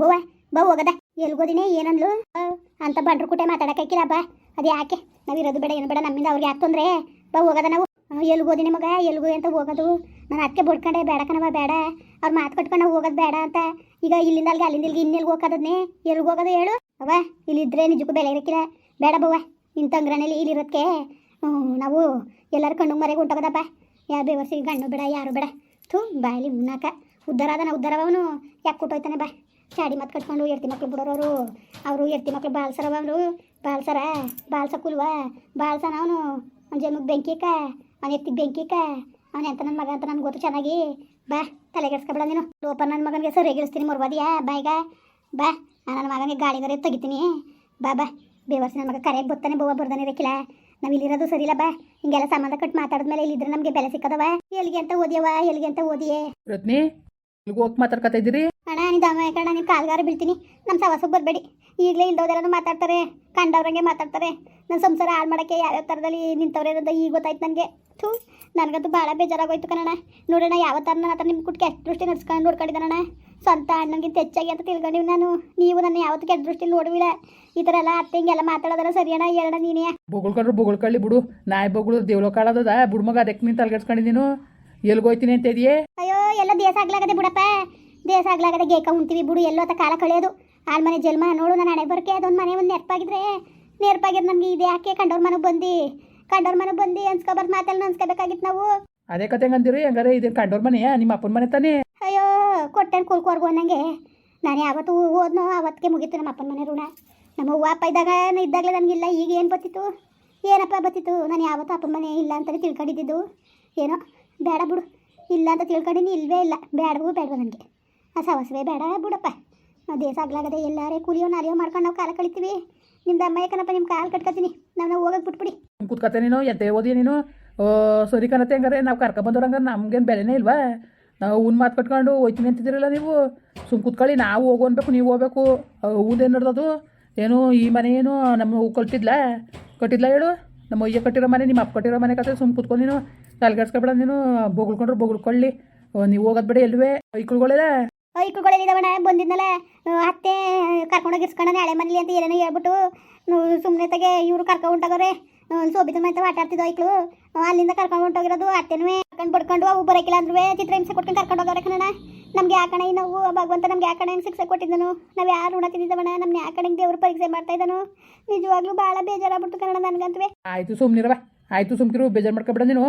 ಬವ್ವ, ಬಾ ಹೋಗದ. ಎಲ್ಗೋದಿನೇ ಏನಂದ್ಲು? ಅಂತ ಬಂಡ್ರು ಕುಟೆ ಮಾತಾಡಕ್ಕಾಕಿಲ್ಲ ಬಾ. ಅದು ಯಾಕೆ? ನಾವಿರೋದು ಬೇಡ, ಏನು ಬೇಡ, ನಮ್ಮಿಂದ ಅವ್ರಿಗೆ ಯಾಕೆ ತೊಂದ್ರೆ? ಬಾ, ಹೋಗದ ನಾವು. ಎಲ್ಗೋದಿನಿ ಮಗ, ಎಲ್ಗು ಅಂತ ಹೋಗೋದು. ನಾನು ಅದಕ್ಕೆ ಬಡ್ಕೊಂಡೆ, ಬೇಡ ಕಣವ ಬೇಡ. ಅವ್ರು ಮಾತು ಕಟ್ಕೊಂಡು ಹೋಗೋದು ಬೇಡ ಅಂತ. ಈಗ ಇಲ್ಲಿಂದ ಅಲ್ಲಿಗೆ ಅಲ್ಲಿಂದ ಇಲ್ಲಿ ಇನ್ನೆಲ್ಗೆ ಹೋಗೋದನ್ನೇ ಎಲ್ಗೆ ಹೋಗೋದು ಹೇಳು. ಅವ ಇಲ್ಲಿದ್ರೆ ನಿಜಕ್ಕೂ ಬೆಲೆ ಇರಕ್ಕಿಲ್ಲ ಬೇಡ ಬವ್ವ, ಇಂಥ ಇಲ್ಲಿ ಇಲ್ಲಿರೋದಕ್ಕೆ ನಾವು ಎಲ್ಲರ ಕಣ್ಣು ಮರೆಗೆ ಉಂಟೋಗದಪ್ಪ ಯಾ, ಬೇವರ್ಸಿಗೆ ಗಣ್ಣು ಬೇಡ, ಯಾರು ಬೇಡ. ಥೂ, ಬಾಯಲ್ಲಿ ಉಣ್ಣಾಕ ಉದ್ದಾರ ಅದನ ಉದ್ದಾರವನು, ಯಾಕೆ ಕೊಟ್ಟೋಯ್ತಾನೆ, ಬಾ. ಚಾಡಿ ಮತ್ತು ಕಟ್ಕೊಂಡು ಎಡ್ತಿ ಮಕ್ಳು ಬಿಡೋರವರು. ಅವರು ಎಡ್ತಿ ಮಕ್ಳು ಬಾಲ್ಸರ ಅವರು. ಬಾಲ್ಸರ ಬಾಲ್ಸ ಕುಲ್ವ. ಬಾಲ್ಸ ಅವನು. ಅವ್ನ ಬೆಂಕಿಕ, ಅವ್ನ ಎತ್ತಿಗೆ ಬೆಂಕಿಕ. ಅವ್ನು ಎಂತ ನನ್ನ ಮಗ ಅಂತ ನನ್ಗೆ ಗೊತ್ತು ಚೆನ್ನಾಗಿ. ಬಾ, ತಲೆ ತಲೆಗೆಡ್ಸ್ಕೊಬೇಡ ನೀನು. ಲೋಪ ನನ್ನ ಮಗನಿಗೆ ಸರಿಯಾಗಿಳಿಸ್ತೀನಿ ಮೊರ್ವಾದಿಯಾ ಬಾಯ್ಗ ಬಾ ನನ್ನ ಮಗನಿಗೆ ಗಾಳಿಗಾರೆ ತೆಗಿತೀನಿ. ಬಾ ಬಾ. ಬೇವರ್ಸಿ ನನ್ನ ಮಗ ಕರೆಯಾಗಿ ಬರ್ತಾನೆ ಬೋವ ಬರ್ದಾನೆ ಇರಕ್ಕಿಲ್ಲ ನಾವು ಇಲ್ಲಿರೋದು ಸರಿಲ್ಲ ಬಾ. ಹಿಂಗೆಲ್ಲ ಸಂಬಂಧ ಕಟ್ಟು ಮಾತಾಡಿದ್ಮೇಲೆ ಇಲ್ಲಿದ್ರೆ ನಮಗೆ ಬೆಲೆ ಸಿಕ್ಕದವ. ಎಲ್ಲಿಗೆ ಅಂತ ಓದಿಯವ ಎಲ್ಲಿಗೆ ಅಂತ ಓದಿಯೇ. ರತ್ನಿ? ಇಲ್ಲಿಗೆ ಹೋಗಿ ಮಾತಾಡ್ಕೊತಾ ಇದ್ದೀರಿ? ಅಣ್ಣ ನೀನು ಅಮ್ಮ ಕಣ ಕಾಲ್ಗಾರ ಬೀಳ್ತೀನಿ. ನಮ್ಮ ಸವಾಸ ಬರಬೇಡಿ. ಈಗಲೇ ಇಲ್ದೋದೆಲ್ಲ ಮಾತಾಡ್ತಾರೆ ಕಂಡವ್ರಂಗೆ ಮಾತಾಡ್ತಾರೆ. ನನ್ನ ಸಂಸಾರ ಹಾಳು ಮಾಡೋಕ್ಕೆ ಯಾವ್ಯಾವ ಥರದಲ್ಲಿ ನಿಂತವ್ರೆ ಇರೋದು ಈಗ ಗೊತ್ತಾಯ್ತು ನನಗೆ. ಥೂ ನನಗಂತೂ ಭಾಳ ಬೇಜಾರಾಗೋಯ್ತು ಕಣಣ್ಣ. ನೋಡೋಣ ಯಾವ ಥರ ನನ್ನ ಹತ್ರ ನಿಮ್ಮ ಕುಟ್ಟಿ ಕೆಟ್ಟ ದೃಷ್ಟಿ ನಡ್ಸ್ಕೊಂಡು ನೋಡ್ಕೊಂಡಿದ್ದಾನಣ ಸ್ವಂತ ಅಣ್ಣನಿಗಿಂತ ಹೆಚ್ಚಾಗಿ ಅಂತ ತಿಳ್ಕೊಂಡಿವಿ ನಾನು. ನೀವು ನನ್ನ ಯಾವತ್ತೂ ಕೆಟ್ಟ ದೃಷ್ಟಿ ನೋಡುವಿಲ್ಲ. ಈ ಥರ ಎಲ್ಲ ಅತ್ತೆ ಹಿಂಗೆಲ್ಲ ಮಾತಾಡೋದಲ್ಲ ಸರಿಯಣ್ಣ ಎರಡ ನೀನೇ. ಬೊಗಳ್ಕೊಂಡ್ರು ಬೊಗಳ್ಕಳ್ಳಿ ಬಿಡು. ನಾಯಿ ಬೊಗಳು ದೇವ್ಲೋ ಕಾಳದದ ಬುಡ್ಮಗ ಅದಕ್ಕೆ ನೀನು ತಲೆಗೆಡ್ಸ್ಕೊಂಡಿದ್ದೀನು ಎಲ್ಗೋಯ್ತೀನಿ ಅಂತ ಇದೆಯೇ ಅಯ್ಯೋ ಎಲ್ಲ ದೇಶ ಆಗ್ಲಾಗದೆ ಬಿಡಪ್ಪ. ದೇಶ ಆಗ್ಲಾಗದೆ ಗೇಕ ಉಣ್ತೀವಿ ಬಿಡು ಎಲ್ಲೋ ಅಂತ ಕಾಲ ಕಳೆಯೋದು. ಆಳ್ ಮನೆ ಜನ್ಮ ನೋಡು ನಾನು ಹಣೆ ಬರೋಕೆ ಅದೊಂದು ಮನೆ ಒಂದು ನೆರಪಾಗಿದ್ರೆ. ನೆರಪಾಗಿದ್ರೆ ನಮ್ಗೆ ಇದೆ ಯಾಕೆ? ಕಂಡವ್ರ ಮನೆಗೆ ಬಂದು. ಕಂಡವ್ರ ಮನೆಗೆ ಬಂದು ಅನ್ಸ್ಕೊಬಾರ್ದು ಮಾತೆಲ್ಲ ಅನ್ಸ್ಕೋಬೇಕಾಗಿತ್ತು ನಾವು. ಅದೇ ಕತೆ ಅಂದಿರಿ ಹಂಗಾರೆ ಇದು ಕಂಡೋರ್ ಮನೆಯಾ? ನಿಮ್ಮ ಅಪ್ಪನ ಮನೆ ತಾನೇ? ಅಯ್ಯೋ ಕೊಟ್ಟೆನ್ ಕುಲ್ಕೋರ್ಗು ಅನ್ನಂಗೆ. ನಾನು ಯಾವತ್ತು ಓದ್ನೋ ಅವತ್ತಿಗೆ ಮುಗೀತು ನಮ್ಮ ಅಪ್ಪನ ಮನೆ ಋಣ. ನಮ್ಮ ಅವ್ವ ಅಪ್ಪ ಇದ್ದಾಗ ಇದ್ದಾಗಲೇ ನನಗಿಲ್ಲ ಈಗ ಏನು ಬತ್ತಿತ್ತು ಏನಪ್ಪ ಬತ್ತಿತ್ತು ನಾನು ಯಾವತ್ತೂ ಅಪ್ಪನ ಮನೆ ಇಲ್ಲ ಅಂತಲೇ ತಿಳ್ಕೊಂಡಿದ್ದು. ಏನೋ ಬೇಡ ಬಿಡು. ಇಲ್ಲ ಅಂತ ತಿಳ್ಕೊಂಡಿನಿ ಇಲ್ವೇ ಇಲ್ಲ. ಬೇಡವೂ ಬೇಡವ ನನಗೆ. ಆ ಸವಸವೇ ಬೇಡ ಬಿಡಪ್ಪ. ನಾವು ದೇಶ ಆಗ್ಲಾಗದೆ ಎಲ್ಲಾರೇ ಕೂಲಿಯೋ ನಾಲಿಯೋ ಮಾಡ್ಕೊಂಡು ನಾವು ಕಾಲ ಕಳಿತೀವಿ. ನಿಮ್ದು ಅಮ್ಮ ಯಾಕನಪ್ಪ ನಿಮ್ಮ ಕಾಲು ಕಟ್ಕೊತೀನಿ. ನಾವು ಹೋಗಕ್ಕೆ ಬಿಟ್ಬಿಡಿ. ಕೂತ್ಕತೆ ನೀನು ಎಂತ ಓದಿ ನೀನು. ಓ, ಸರಿ ಕಣತೆ ಹಂಗಾರೆ ನಾವು ಕರ್ಕೊಬಂದವ್ರು ಹಂಗಾರೆ ನಮ್ಗೇನು ಬೆಲೆನೇ ಇಲ್ವಾ? ನಾವು ಹೂನ್ ಮಾತು ಕಟ್ಕೊಂಡು ಹೋಯ್ತೀನಿ ಅಂತಿದ್ದೀರಲ್ಲ ನೀವು. ಸುಮ್ ಕೂತ್ಕೊಳ್ಳಿ ನಾವು ಹೋಗು ಅನ್ಬೇಕು ನೀವು ಹೋಗ್ಬೇಕು. ಹೂದೇನು ನಡ್ದದು? ಏನು ಈ ಮನೆ ಏನು ನಮ್ಮ ಕಟ್ಟಿದ್ಲ? ಕಟ್ಟಿದ್ಲ ಹೇಳು? ನಮ್ಮ ಅಯ್ಯ ಕಟ್ಟಿರೋ ಮನೆ ನಿಮ್ಮ ಅಪ್ಪ ಕಟ್ಟಿರೋ ಮನೆ ಕತೆ ಸುಮ್ ಕೂತ್ಕೊಂಡು ನೀನು. ತಲೆಗೆಡ್ಸ್ಕೊಬೇಡ ನೀನು ಬೊಗಳ್ಕೊಂಡ್ರು ಬೊಗಳ್ಕೊಳ್ಳಿ. ನೀವು ಹೋಗೋದು ಬೇಡ ಎಲ್ವೇ ಐಕ್ಳುಗಳಿಲ್ಲ ಐಕ್ಳುಗಳಿದಾವಣ ಬಂದಿದ್ನಲ್ಲ. ಅತ್ತೆ ಕರ್ಕೊಂಡೋಗಿ ಇರ್ಸ್ಕೊಂಡ ಹಳೆ ಮನೇಲಿ ಅಂತ ಏನೇನೋ ಹೇಳ್ಬಿಟ್ಟು ಸುಮ್ಮನೆ ತಗೆ ಇವರು ಕರ್ಕೊಂಡು ಹೊಂಟಾಗವ್ರೆ ಸೋಬಿತ ಮೈತ ಆಟ ಆಡ್ತಿದ್ದು ಐಕ್ಳು ಅಲ್ಲಿಂದ ಕರ್ಕೊಂಡು ಹೊಂಟೋಗಿರೋದು ಅತ್ತೆನೂ. ಕರ್ಕೊಂಡು ಬಡ್ಕೊಂಡು ಅವು ಬರೋಕಿಲ್ಲ ಅಂದ್ರೂ ಚಿತ್ರಹಿಂಸೆ ಕೊಟ್ಕೊಂಡು ಕರ್ಕೊಂಡು ಹೋಗವ್ರೆ ಕಣ ನಮ್ಗೆ ಯಾಕಣ ಈ ನಾವು ಭಗವಂತ ನಮ್ಗೆ ಯಾಕಣ ಹಿಂಗೆ ಶಿಕ್ಷೆ ಕೊಟ್ಟಿದ್ದನು. ನಾವು ಯಾರು ಋಣ ತಿಂದಿದ್ದವಣ ನಮ್ಗೆ ಯಾಕಣ ಹಿಂಗೆ ದೇವ್ರ ಪರೀಕ್ಷೆ ಮಾಡ್ತಾ ಇದ್ದನು. ನಿಜವಾಗ್ಲೂ ಭಾಳ ಬೇಜಾರಾಗ್ಬಿಟ್ಟು ಕನ್ನಡ ನನಗಂತವೇ. ಆಯಿತು ಸುಮ್ಮನಿರವ ಆಯ್ತು ಸುಮ್ಕಿರು ಬೇಜಾರು ಮಾಡ್ಕೊಬೇಡ ನೀನು.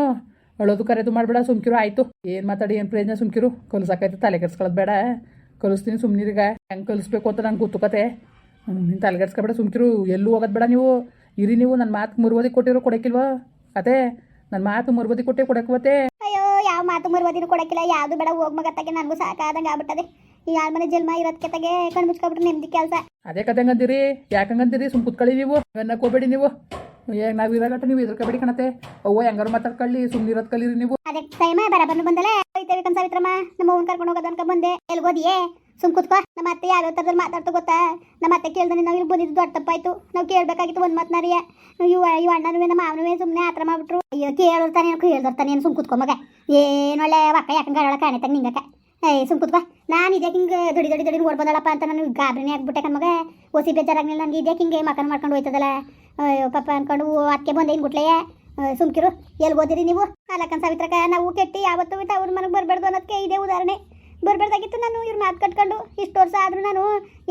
ಅಳೋದು ಕರೆದು ಮಾಡಬೇಡ ಸುಮ್ಕಿರು ಆಯ್ತು. ಏನು ಮಾತಾಡಿ ಏನು ಪ್ರಯೋಜನ ಸುಮ್ಕಿರು? ಕಲಸಾಕೈತೆ ತಲೆ ಕೆಡ್ಸ್ಕೊಳ್ಳೋದು ಬೇಡ. ಕಲಿಸ್ತೀನಿ ಸುಮ್ಮನಿರಿಗ ಹೆಂಗೆ ಕಲಿಸ್ಬೇಕು ಅಂತ ನಂಗೆ ಗೊತ್ತು ಕತೆ. ತಲೆ ತಲೆಗೆಡ್ಸ್ಕೊಬೇಡ ಸುಮ್ಕಿರು. ಎಲ್ಲೂ ಹೋಗೋದು ಬೇಡ ನೀವು. ಇರಿ ನೀವು ನನ್ನ ಮಾತು ಮುರುವದಿ ಕೊಟ್ಟಿರೋ ಕೊಡಕಿಲ್ವಾ ಅದೇ ನನ್ನ ಮಾತು ಮುರುವದಿ ಕೊಟ್ಟೆ ಕೊಡಕ್ವತ್ತೆ ಅಯ್ಯೋ ಯಾವ ಮಾತು ಮರುವದಿನೂ ಕೊಡಕ್ಕಿಲ್ಲ. ಯಾವುದು ಬೇಡ ಹೋಗ್ ಮಗತ್ತಾಗೆ ನನಗೂ ಸಾಕಾದಂಗೆ ಆಗ್ಬಿಟ್ಟದೆ. ಈ ಆಳ್ ಮನೆ ಜನ್ಮ ಇರೋದಕ್ಕೆ ತಗೆ. ಕಣ್ಣು ಮುಚ್ಕೊಬಿಟ್ರೆ ನೆಮ್ಮದಿ ಕೆಲಸ. ಅದೇ ಕತೆ ಹಂಗಂದಿರಿ. ಯಾಕಂಗಂದಿರಿ ಸುಮ್ ಕುತ್ಕೊಳ್ಳಿ ನೀವು. ಹೋಗ್ಬೇಡಿ ನೀವು. ಏ, ನಾವು ಇರಾಗಟ್ಟ ನೀವು ಎದುರ್ಕೋಬೇಡಿ ಕಣತೆ. ಅವ್ವ ಹೆಂಗಾರು ಮಾತಾಡ್ಕೊಳ್ಳಿ ಸುಮ್ಮನಿರೋದು ಕಲೀರಿ ನೀವು. ಅದಕ್ಕೆ ಟೈಮ ಬರಬಂದು ಬಂದಲ್ಲ? ಹೋಯ್ತೇವೆ ನಮ್ಮ ಅವ್ವನ್ ಕರ್ಕೊಂಡು ಹೋಗೋದು ಅನ್ಕೊಂಡ್ ಬಂದೆ. ಎಲ್ಗೋದಿಯೇ ಸುಮ್ ಕುತ್ಕೋ. ನಮ್ಮ ಅತ್ತೆ ಯಾವ ಥರದಲ್ಲಿ ಮಾತಾಡ್ತಾ ಗೊತ್ತಾ? ನಮ್ಮ ಅತ್ತೆ ಕೇಳ್ದೆ ನಾವು ಇಲ್ಲಿ ಬಂದಿದ್ದು ದೊಡ್ಡ ತಪ್ಪಾಯ್ತು. ನಾವು ಕೇಳಬೇಕಾಗಿತ್ತು ಒಂದು ಮಾತನಾರಿಯ ಇವ ಇವ ಅಣ್ಣನೂ ನಮ್ಮ ಮಾವನೂ ಸುಮ್ಮನೆ ಆ ಥರ ಮಾಡ್ಬಿಟ್ರು. ಅಯ್ಯೋ ಕೇಳಿರ್ತಾನೆ ಏನು ಕೇಳ್ದಿರ್ತಾನೆ ಏನು ಸುಮ್ ಕುತ್ಕೋ ಮಗ. ಏನೊಳ್ಳೆ ಒಳ್ಳೆ ಯಾಕಂಗೆ ಅಳೊಳ ಕಾಣೆ ನಿಂಗಕ್ಕ? ಏಯ್ ಸುಮ್ ಕುತ್ಕೋ. ನಾನು ಇದ್ಯಾಕೆ ಹಿಂಗೆ ದೊಡಿ ದೊಡಿ ದೊಡಿ ಓಡ್ ಬಂದಳಪ್ಪ ಅಂತ ನಾನು ಗಾಬರಿನೇ ಆಗ್ಬಿಟ್ಟೆ ಕಣ್ಮಗ ಒಸಿ ಬೇಜಾರಾಗ್ಲಿಲ್ಲ ನನಗೆ ಇದ್ಯಾಕೆ ಹಿಂಗೆ ಮಕನ್ ಮಾಡ್ಕೊಂಡು ಹೋಯ್ತದಲ್ಲ? ಅಯ್ಯೋ, ಪಾಪ ಅನ್ಕೊಂಡು ಅದಕ್ಕೆ ಬಂದೆ ಏನು ಗುಟ್ಲೆಯೇ. ಸುಮ್ಕಿರು, ಎಲ್ಲಿ ಓದಿರಿ ನೀವು? ಅಲ್ಲಕ್ಕನ್ ಸಾವಿತ್ರಕ ನಾವು ಕೆಟ್ಟಿ ಯಾವತ್ತು ಬಿಟ್ಟು ಅವ್ರ ಮನೆಗೆ ಬರಬಾರ್ದು ಅನ್ನೋದಕ್ಕೆ ಇದೇ ಉದಾಹರಣೆ. ಬರಬಾರ್ದಾಗಿತ್ತು ನಾನು ಇವ್ರ ಮಾತು ಕಟ್ಕೊಂಡು. ಇಷ್ಟು ವರ್ಷ ಆದರೂ ನಾನು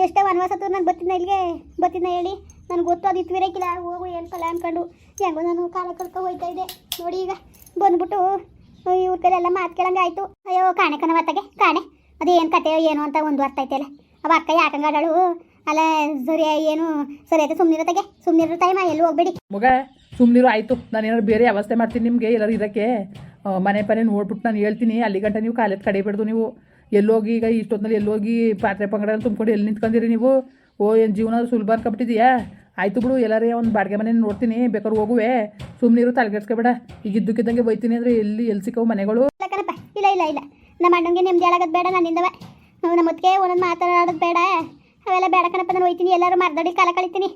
ಎಷ್ಟೇ ವನವಾಸ ನಾನು ಬತ್ತಿದ್ನ ಇಲ್ಲಿಗೆ, ಬತ್ತಿದ್ನ ಹೇಳಿ. ನನಗೆ ಗೊತ್ತು ಅದು ಇತ್ವಿರಕ್ಕಿಲ್ಲ ಹೋಗು ಏನು ಕಲ ಅನ್ಕೊಂಡು. ಹೆಂಗೋ ನಾನು ಕಾಲ ಕಳ್ಕೊ ಹೋಯ್ತಾ ಇದ್ದೆ. ನೋಡಿ ಈಗ, ಬಂದ್ಬಿಟ್ಟು ಇವ್ರ ಕೈಲೆಲ್ಲ ಮಾತು ಕೇಳಂಗೆ ಅಯ್ಯೋ, ಕಾಣೆ ಕಣ ಮತ್ತಾಗೆ ಕಾಣೆ. ಅದೇನು ಕತೆ, ಏನು ಅಂತ ಒಂದು ಅರ್ಥ ಐತಲ್ಲ ಅವ ಅಕ್ಕ ಯಾಕಂಗಾಡಳು ಅಲ್ಲ ಸರಿ ಏನು? ಸರಿ ಆಯ್ತು ತಗೆ. ಸುಮ್ಮನಿರೋ ಟೈಮ ಎಲ್ಲೂ ಹೋಗ್ಬೇಡಿ. ಮಗ ಸುಮ್ಮನಿರು ಆಯಿತು. ನಾನು ಏನಾದ್ರು ಬೇರೆ ವ್ಯವಸ್ಥೆ ಮಾಡ್ತೀನಿ ನಿಮಗೆ ಎಲ್ಲರೂ ಇದಕ್ಕೆ. ಮನೆ ಪನೆ ನೋಡ್ಬಿಟ್ಟು ನಾನು ಹೇಳ್ತೀನಿ. ಅಲ್ಲಿ ಗಂಟ ನೀವು ಕಾಲೇಜ್ ಕಡಿಬೇಡ್ದು ನೀವು. ಎಲ್ಲೋಗಿ ಈಗ ಇಷ್ಟೊತ್ತಿನಲ್ಲಿ ಎಲ್ಲೋಗಿ ಪಾತ್ರೆ ಪಂಗಡ ತುಂಬ್ಕೊಂಡು ಎಲ್ಲಿ ನಿಂತ್ಕೊಂಡಿರಿ ನೀವು? ಓ ಏನು ಜೀವನ ಸುಲಭ ಅನ್ಕೊಬಿಟ್ಟಿದ್ಯಾ? ಆಯ್ತು ಬಿಡು ಎಲ್ಲರೇ ಒಂದು ಬಾಡಿಗೆ ಮನೆ ನೋಡ್ತೀನಿ. ಬೇಕಾದ್ರೆ ಹೋಗುವೆ. ಸುಮ್ಮನಿರು ತಲೆಗೆಡ್ಸ್ಕೊಬೇಡ ಈಗ ಇದ್ದಕ್ಕಿದ್ದಂಗೆ ಬೈತೀನಿ ಅಂದರೆ ಎಲ್ಲಿ ಎಲ್ಲಿ ಸಿಕ್ಕವು ಮನೆಗಳು? ಇಲ್ಲ ಇಲ್ಲ ಇಲ್ಲ ಇಲ್ಲ. ನಮ್ಮ ಅಣ್ಣಂಗೆ ನೆಮ್ಮದಿ ಹಾಳಾಗೋದು ಬೇಡ ನನ್ನಿಂದವ. ನಮ್ಮ ಮತ್ತೆ ಒಂದೊಂದು ಮಾತನಾಡೋದು ಬೇಡ. ಅವೆಲ್ಲ ಬೇಡ ಕಣಪ್ಪ ನಾನು ಹೋಯ್ತೀನಿ. ಎಲ್ಲರೂ ಮರ್ದಡಿ ಕಾಲ ಕಳಿತೀನಿ.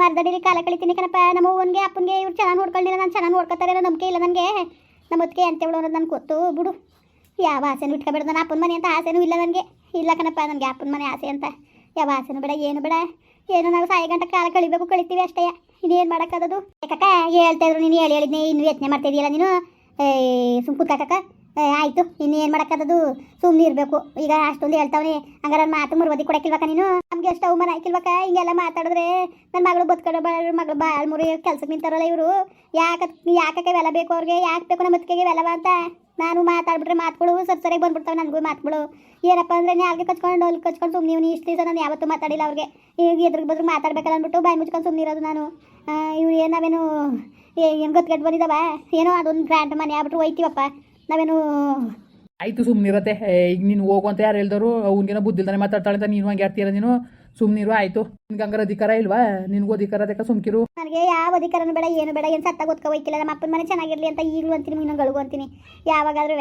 ಮರ್ದಡಿಲಿ ಕಾಲ ಕಳಿತೀನಿ ಕಣಪ್ಪ. ನಮ್ಮ ಅವ್ವನಿಗೆ, ಅಪ್ಪನಿಗೆ ಇವ್ರು ಚೆನ್ನಾಗಿ ನೋಡ್ಕೊಂಡಿಲ್ಲ ನಾನು ಚೆನ್ನಾಗಿ ನೋಡ್ಕೊತಾರೆ ಅನ್ನೋ ನಂಬಿಕೆ ಇಲ್ಲ ನನಗೆ. ನಮ್ಮ ಅದಕ್ಕೆ ಅಂತ ಅನ್ನೋದು ನನಗೆ ಗೊತ್ತು. ಬಿಡು. ಯಾವ ಆಸೆನೂ ಇಟ್ಕೊಬೇಡ ನಾನು ಅಪ್ಪನ ಮನೆ ಅಂತ ಆಸೆನೂ ಇಲ್ಲ ನನಗೆ. ಇಲ್ಲ ಕಣಪ್ಪ, ನನಗೆ ಅಪ್ಪನ ಮನೆ ಆಸೆ ಅಂತ. ಯಾವ ಆಸೆನೂ ಬೇಡ, ಏನು ಬೇಡ. ಏನು ನಾವು ಸಾಯಿ ಗಂಟೆ ಕಾಲ ಕಳಿಬೇಕು, ಕಳಿತೀವಿ ಅಷ್ಟೇ. ಇನ್ನೇನು ಮಾಡೋಕ್ಕಾಗೋದು ಯಾಕಕ್ಕ ಹೇಳ್ತಾ ಇದ್ರು ನೀನು, ಹೇಳಿ, ಹೇಳಿದ್ನಿ. ಇನ್ನು ಯೋಚನೆ ಮಾಡ್ತಾ ಇದೆಯಲ್ಲ ನೀನು ಸುಮ್ ಕೂತ್ಕಕ್ಕ ಆಯಿತು. ಇನ್ನು ಏನು ಮಾಡೋಕ್ಕಾಗೋದು ಸುಮ್ಮನೆ ಇರಬೇಕು. ಈಗ ಅಷ್ಟೊಂದು ಹೇಳ್ತಾವನೆ, ಹಂಗಾರ ಮಾತು ಮುರುವದಿ ಕೊಡಕ್ಕಿಲ್ವಕ್ಕ ನೀನು? ನಮಗೆ ಎಷ್ಟು ಅವಮಾನ ಹಾಕಿಲ್ವಕ್ಕ? ಹಿಂಗೆಲ್ಲ ಮಾತಾಡಿದ್ರೆ ನನ್ನ ಮಗಳು ಬದುಕಡ ಮಗಳು ಭಾಳ ಮುರಿ ಕೆಲ್ಸಕ್ಕೆ ನಿಂತಾರಲ್ಲ ಇವರು. ಯಾಕೆ ಯಾಕಕ್ಕೆ ಇವೆಲ್ಲ ಬೇಕು ಅವ್ರಿಗೆ? ಯಾಕೆ ಬೇಕು ನಮ್ಮ ಮತ್ತಿಗೆ ಇವೆಲ್ಲವ ಅಂತ? ನಾನು ಮಾತಾಡ್ಬಿಟ್ರೆ ಮಾತುಗಳು ಸರಿ ಸರಿಯಾಗಿ ಬಂದ್ಬಿಡ್ತಾವೆ ನನಗೂ ಮಾತುಗಳು. ಏನಪ್ಪ ಅಂದರೆ ನಾಲ್ಗೆ ಕಚ್ಕೊಂಡು ಅಲ್ಲಿ ಕಚ್ಕೊಂಡು ಸುಮ್ಮನೆ ನೀವು ಇಷ್ಟು ದಿವಸ ನಾನು ಯಾವತ್ತೂ ಮಾತಾಡಿಲ್ಲ ಅವ್ರಿಗೆ. ಈಗ ಎದುರು ಬದ್ರು ಮಾತಾಡ್ಬೇಕಲ್ಲ ಅಂದ್ಬಿಟ್ಟು ಬಾಯಿ ಮುಚ್ಕೊಂಡು ಸುಮ್ಮನೆ ಇರೋದು ನಾನು. ಇವ್ರು ಏನು ನಾವೇನು ಏನು ಗೊತ್ತ್ಗೆಟ್ಟು ಬಂದಿದ್ದಾವ ಏನೋ ಅದೊಂದು ಗ್ರ್ಯಾಂಡ್ ಮನೆ ಆಗ್ಬಿಟ್ರು ಹೋಯ್ತೀವಪ್ಪ. ನಾವೇನು ಆಯ್ತು ಸುಮ್ಮನಿರತ್ತೆ ಈಗ ನೀನು ಹೋಗು ಅಂತ ಯಾರು ಹೇಳ್ದವರು ಅವ್ನಿಗೇನೋ ಬುದ್ಧಿಲ್ದಾನೆ ಮಾತಾಡ್ತಾಳೆ ಅಂತ ನೀನು ಹಂಗೆ ಆಡ್ತೀರ ನೀನು? ಸುಮ್ನಿರು ಆಯ್ತು. ನಿನ್ಗೆ ಹಂಗಾರ ಅಧಿಕಾರ ಇಲ್ವಾ? ನಿನ್ಗೂ ಅಧಿಕಾರ ಅದಕ್ಕೆ ಸುಮ್ಕಿರು. ನನಗೆ ಯಾವ ಅಧಿಕಾರನೂ ಬೇಡ ಏನು ಬೇಡ ಏನು ಸತ್ತ ಗೊತ್ಕೊ ಹೋಯ್ಕಿಲ್ಲ ನಮ್ಮ ಅಪ್ಪನ ಮನೆ ಚೆನ್ನಾಗಿರ್ಲಿ ಅಂತ ಈಗಲೂ ಅಂತೀನಿ ಇನ್ನೊಂದು ಅಂತೀನಿ. ಯಾವಾಗಾದ್ರೂ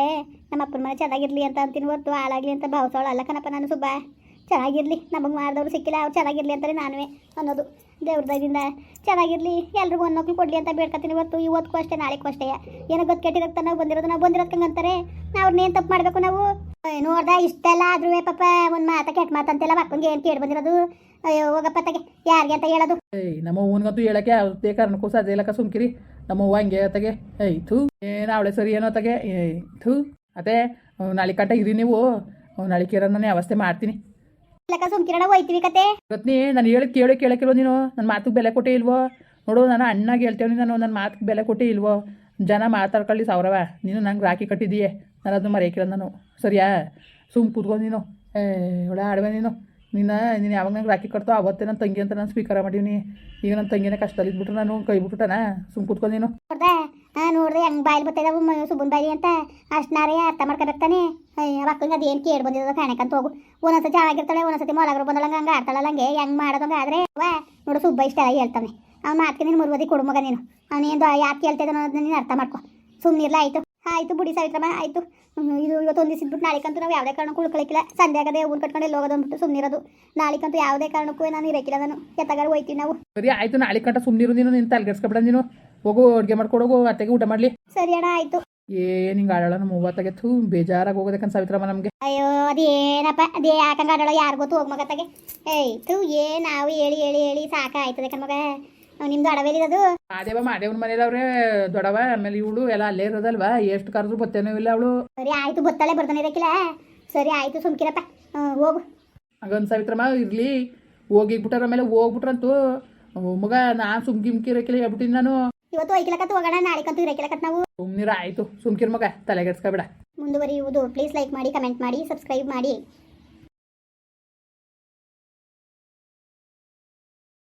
ನಮ್ಮ ಅಪ್ಪನ ಮನೆ ಚೆನ್ನಾಗಿರ್ಲಿ ಅಂತ ಅಂತೀನಿ ಹೊರ್ತು ಹಾಳಾಗ್ಲಿ ಅಂತ ಭಾವಿಸೋಳ. ಅಲ್ಲ ಕಣಪ್ಪ ನಾನು ಸುಬ್ಬ. ಚೆನ್ನಾಗಿರ್ಲಿ ನಮಗೆ ಮಾಡಿದವ್ರು ಸಿಕ್ಕಿಲ್ಲ, ಅವ್ರು ಚೆನ್ನಾಗಿರಲಿ ಅಂತಾರೆ ನಾನುವೇ ಅನ್ನೋದು. ದೇವ್ರದಾಗಿಂದ ಚೆನ್ನಾಗಿರಲಿ, ಎಲ್ರಿಗೂ ಮಕ್ಳು ಕೊಡಲಿ ಅಂತ ಬೇಡ್ಕೊತೀನಿ ಇವತ್ತು ಇವತ್ತಿಗೂ ಅಷ್ಟೇ, ನಾಳೆಗೂ ಅಷ್ಟೇ. ಏನೋ ಗೊತ್ತು ಕೆಟ್ಟಿರತ್ತೆ ನಾವು ಬಂದಿರೋದು, ನಾವು ಬಂದಿರೋದ್ಕಂಗೆ ಅಂತಾರೆ? ಅವ್ರನ್ನೇನು ತಪ್ಪು ಮಾಡಬೇಕು ನಾವು? ನೋಡ್ದೆ, ಇಷ್ಟೆಲ್ಲ ಆದ್ರೂ ಪಾಪ, ಒಂದು ಮಾತ ಕೆಟ್ಟ ಮಾತಂತೆಲ್ಲ ಮಕ್ಕಳಿಗೆ ಏನು ಕೇಳಿ ಬಂದಿರೋದು? ಅಯ್ಯೋ, ಹೋಗಪ್ಪ ತಗೆ, ಯಾರಿಗೆ ಅಂತ ಹೇಳೋದು? ಏಯ್, ನಮ್ಮ ಅವ್ವನಿಗಂತೂ ಹೇಳಕ್ಕೆ ಯಾವುದೇ ಕಾರಣಕ್ಕೂ ಸಾಧ್ಯ ಇಲ್ಲಕ್ಕ ಸುಮ್ಕಿರಿ. ನಮ್ಮ ಅವ್ವ ಹಂಗೆ ತಗೆ, ಏಯ್, ಥೂ. ಏನು ಅವಳೆ ಸರಿ ಏನೋ ತಗೆ, ಏಯ್, ಥೂ. ಅದೇ, ನಾಳೆ ಕಟ್ಟ ಇರಿ ನೀವು, ನಾಳೆ ಕೇರನ್ನೇ ಅವಸ್ಥೆ ಮಾಡ್ತೀನಿ. ಇಲ್ಲಕ್ಕ ಸುಮ್ಕಿರಣ ಹೋಯ್ತೀವಿ ಕತೆ. ರತ್ನಿ ನಾನು ಹೇಳಿ ಕೇಳಿ ಕೇಳಕ್ಕಿಲ್ವ ನೀನು. ನನ್ನ ಮಾತಿಗೆ ಬೆಲೆ ಕೊಟ್ಟೆ ಇಲ್ವೋ? ನೋಡು ನಾನು ಅಣ್ಣಗೆ ಹೇಳ್ತೇವೆ ನಾನು ನನ್ನ ಮಾತಿಗೆ ಬೆಲೆ ಕೊಟ್ಟೆ ಇಲ್ವೋ? ಜನ ಮಾತಾಡ್ಕೊಳ್ಳಿ ಸಾವಿರವ. ನೀನು ನಂಗೆ ರಾಖಿ ಕಟ್ಟಿದೀಯೇ ನಾನು ಅದನ್ನು ಮರೆಯಕ್ಕಿಲ್ಲ ನಾನು. ಸರಿಯಾ? ಸುಮ್ ಕೂತ್ಕೊಂಡು ನೀನು. ಏ ಒಳ್ಳೆ ಆಡ್ವೆ ನೀನು. ನಿನ್ನ ನೀನು ಯಾವಾಗ ನಂಗೆ ರಾಖಿ ಕಟ್ತೋ ಅವತ್ತೇ ನನ್ನ ತಂಗಿ ಅಂತ ನಾನು ಸ್ವೀಕಾರ ಮಾಡೀನಿ. ಈಗ ನನ್ನ ತಂಗಿನೇ ಕಷ್ಟದಲ್ಲಿ ಇದ್ಬಿಟ್ರೆ ನಾನು ಕೈ ಬಿಟ್ಬಿಟ್ಟನ? ಸುಮ್ ಕೂತ್ಕೊಂಡು ನೀನು. ನೋಡ್ರಿ ಹೆಂಗ್ ಬಾಯಿಲ್ ಬರ್ತೈದಾವು ಸುಬ್ಬನ್ ಬಾಯಿ ಅಂತ. ಅಷ್ಟನಾರೇ ಅರ್ಥ ಮಾಡ್ಕೋಬೇಕು ತಾನೆ. ಮಕ್ಕಳಿಗೆ ಅದೇನು ಕೇಳಿ ಬಂದಿರೋದು ಕಾಣಕಂತ ಹೋಗು. ಒಂದೊಂದ್ಸತಿ ಆಗಿರ್ತಾಳೆ, ಒಂದೊಂದ್ಸತಿ ಮೊಲಗರು ಬಂದಳಂಗೆ ಹಂಗೆ ಆಡ್ತಾಳಲ್ಲ ಹಂಗೆ. ಹೆಂಗ್ ಮಾಡೋದಂಗೆ ಆದರೆ ವಾ ನೋಡು ಸುಬ್ಬ ಇಷ್ಟ ಹೇಳ್ತಾನೆ ಅವ್ನು ಮಾತಿಗೆ ನೀನು ಮುರುವದಿ ಕೊಡು ಮಗ ನೀನು. ಅವನೇನು ಯಾಕೆ ಕೇಳ್ತಾ ಇದ್ದಾನೋ ಅದನ್ನ ನೀನು ಅರ್ಥ ಮಾಡ್ಕೊ. ಸುಮ್ಮನಿರ್ಲ ಆಯಿತು. ಆಯಿತು ಬುಡಿ ಸಾವಿತ್ರಮ್ಮ, ಆಯಿತು. ಇದು ಇವತ್ತು ಒಂದು ದಿವಸ ಬಿಟ್ಟು ನಾಳೆಕಂತೂ ನಾವು ಯಾವುದೇ ಕಾರಣಕ್ಕೂ ಉಳ್ಕೊಳಕ್ಕಿಲ್ಲ ಸಂಜೆ ಆಗದೆ ಹೂವು ಕಟ್ಕೊಂಡು ಎಲ್ಲಿ ಹೋಗೋದು ಅಂದ್ಬಿಟ್ಟು ಸುಮ್ಮನಿರೋದು ನಾಳೆಕಂತೂ ಯಾವುದೇ ಕಾರಣಕ್ಕೂ ನಾನು ಇರಕ್ಕಿಲ್ಲ ನಾನು. ಎತ್ತಗಾರ ಹೋಯ್ತೀವಿ ನಾವು. ಸರಿ, ಆಯಿತು ನಾಳೆ ಕಂಟ ಸುಮ್ಮನಿರು ನೀನು ನಿನ್ನ ತಲೆಗೆಡ್ಸ್ಕೊಬೇಡ ನೀನು. ಹೋಗು ಅಡುಗೆ ಮಾಡ್ಕೊಡೋಗು ಅತ್ತೆಗೆ ಊಟ ಮಾಡ್ಲಿ. ಸರಿ ಅಣ್ಣ ಆಯ್ತು. ಏನ್ ಹಿಂಗ ಆಡೋಣ ನಮ್ಮ ಮೂವತ್ತಾಗೆ ಥೂ ಬೇಜಾರಾಗಿ ಹೋಗೋದಕ್ಕಂತ ಸಾವಿತ್ರಮ್ಮ ನಮಗೆ. ಅಯ್ಯೋ ಅದೇನಪ್ಪ ಅದೇ ಯಾಕಂಗ ಆಡೋಳ ಯಾರು ಗೊತ್ತು ಹೋಗ್ ಮಗತ್ತಾಗೆ ಏಯ್ ತು ಏ ನಾವು ಹೇಳಿ ಹೇಳಿ ಹೇಳಿ ಸಾಕಾಯ್ತದೆ ಕಣ್ಮಗ ಮಗ. ನಿಮ್ದು ಅಡವೇಲಿರೋದು ಮಾದೇವ ಮಾದೇವನ ಮನೇಲಿ ಅವ್ರೆ ದೊಡವ ಆಮೇಲೆ ಇವಳು ಎಲ್ಲ ಅಲ್ಲೇ ಇರೋದಲ್ವಾ ಎಷ್ಟು ಕರೆದ್ರು ಬತ್ತೇನೋ ಇಲ್ಲ ಅವಳು. ಸರಿ ಆಯ್ತು ಬರ್ತಾಳೆ ಬರ್ತಾನೆ ಇರಕ್ಕಿಲ್ಲ ಸರಿ ಆಯ್ತು ಸುಮ್ಕಿರಪ್ಪ. ಹ್ಮ್, ಹೋಗು. ಹಂಗಂದು ಸಾವಿತ್ರಮ್ಮ ಹೋಗಿ ಹೋಗಿಬಿಟ್ಟಾರ ಆಮೇಲೆ ಹೋಗ್ಬಿಟ್ರಂತೂ. ಮಗ ನಾನು ಸುಮ್ಗಿಮ್ಕಿರಕ್ಕಿಲ್ಲ ಹೇಳ್ಬಿಟ್ಟಿನಿ ನಾನು. ಇವತ್ತು ಒಯ್ಕಿಲಕತ್ತು ಹೋಗೋಣ ನಾಳೆಕಂತೂ ಇರಕ್ಕಿಲಕತ್ ನಾವು. ಸುಮ್ನಿರ ಆಯ್ತು. ಸುಮ್ಕಿರ್ ಮಗ ತಲೆಗೆಡ್ಸ್ಕೊಬೇಡ. ಮುಂದುವರಿಯುವುದು. ಪ್ಲೀಸ್ ಲೈಕ್ ಮಾಡಿ ಕಮೆಂಟ್ ಮಾಡಿ ಸಬ್ಸ್ಕ್ರೈಬ್ ಮಾಡಿ.